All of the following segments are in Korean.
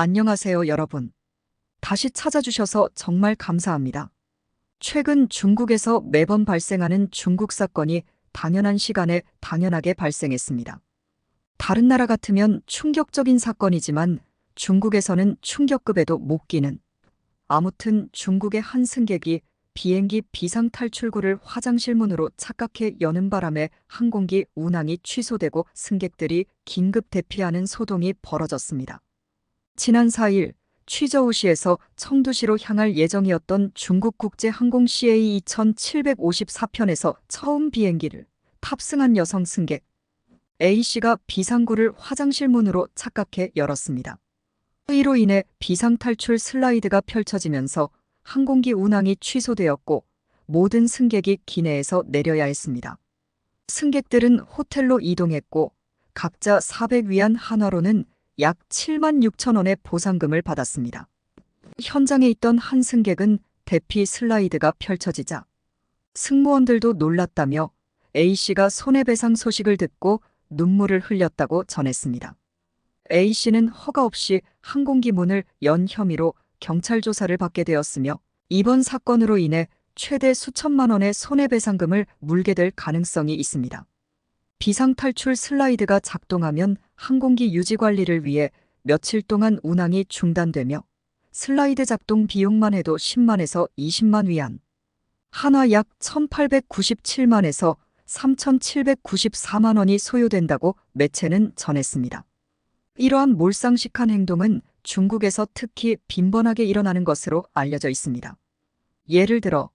안녕하세요, 여러분. 다시 찾아주셔서 정말 감사합니다. 최근 중국에서 매번 발생하는 중국 사건이 당연한 시간에 당연하게 발생했습니다. 다른 나라 같으면 충격적인 사건이지만 중국에서는 충격급에도 못 끼는. 아무튼 중국의 한 승객이 비행기 비상 탈출구를 화장실 문으로 착각해 여는 바람에 항공기 운항이 취소되고 승객들이 긴급 대피하는 소동이 벌어졌습니다. 지난 4일 취저우시에서 청두시로 향할 예정이었던 중국 국제 항공 CA 2754편에서 처음 비행기를 탑승한 여성 승객 A씨가 비상구를 화장실 문으로 착각해 열었습니다. 이로 인해 비상탈출 슬라이드가 펼쳐지면서 항공기 운항이 취소되었고 모든 승객이 기내에서 내려야 했습니다. 승객들은 호텔로 이동했고 각자 400위안 한화로는 약 7만 6천 원의 보상금을 받았습니다. 현장에 있던 한 승객은 대피 슬라이드가 펼쳐지자 승무원들도 놀랐다며 A씨가 손해배상 소식을 듣고 눈물을 흘렸다고 전했습니다. A씨는 허가 없이 항공기 문을 연 혐의로 경찰 조사를 받게 되었으며 이번 사건으로 인해 최대 수천만 원의 손해배상금을 물게 될 가능성이 있습니다. 비상탈출 슬라이드가 작동하면 항공기 유지 관리를 위해 며칠 동안 운항이 중단되며 슬라이드 작동 비용만 해도 10만에서 20만 위안, 한화 약 1897만에서 3794만 원이 소요된다고 매체는 전했습니다. 이러한 몰상식한 행동은 중국에서 특히 빈번하게 일어나는 것으로 알려져 있습니다. 예를 들어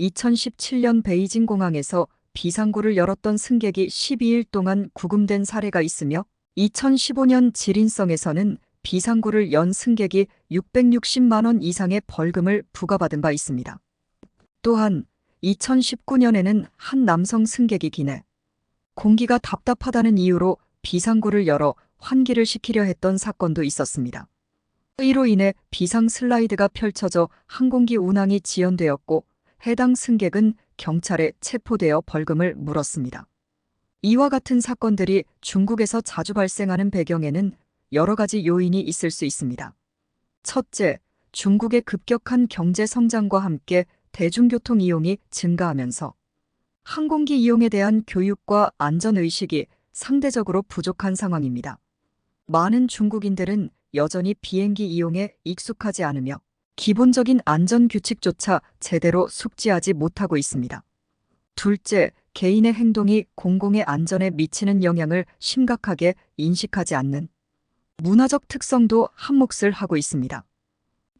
2017년 베이징 공항에서 비상구를 열었던 승객이 12일 동안 구금된 사례가 있으며 2015년 지린성에서는 비상구를 연 승객이 660만 원 이상의 벌금을 부과받은 바 있습니다. 또한 2019년에는 한 남성 승객이 기내 공기가 답답하다는 이유로 비상구를 열어 환기를 시키려 했던 사건도 있었습니다. 이로 인해 비상 슬라이드가 펼쳐져 항공기 운항이 지연되었고 해당 승객은 경찰에 체포되어 벌금을 물었습니다. 이와 같은 사건들이 중국에서 자주 발생하는 배경에는 여러 가지 요인이 있을 수 있습니다. 첫째, 중국의 급격한 경제 성장과 함께 대중교통 이용이 증가하면서 항공기 이용에 대한 교육과 안전의식이 상대적으로 부족한 상황입니다. 많은 중국인들은 여전히 비행기 이용에 익숙하지 않으며 기본적인 안전 규칙조차 제대로 숙지하지 못하고 있습니다. 둘째, 개인의 행동이 공공의 안전에 미치는 영향을 심각하게 인식하지 않는 문화적 특성도 한몫을 하고 있습니다.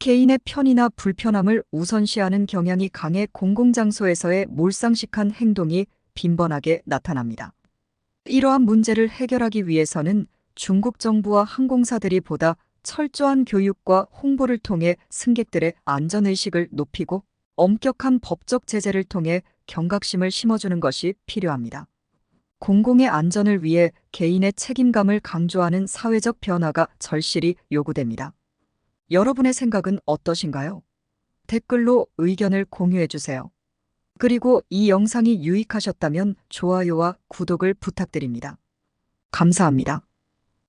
개인의 편의나 불편함을 우선시하는 경향이 강해 공공장소에서의 몰상식한 행동이 빈번하게 나타납니다. 이러한 문제를 해결하기 위해서는 중국 정부와 항공사들이 보다 철저한 교육과 홍보를 통해 승객들의 안전의식을 높이고 엄격한 법적 제재를 통해 경각심을 심어주는 것이 필요합니다. 공공의 안전을 위해 개인의 책임감을 강조하는 사회적 변화가 절실히 요구됩니다. 여러분의 생각은 어떠신가요? 댓글로 의견을 공유해 주세요. 그리고 이 영상이 유익하셨다면 좋아요와 구독을 부탁드립니다. 감사합니다.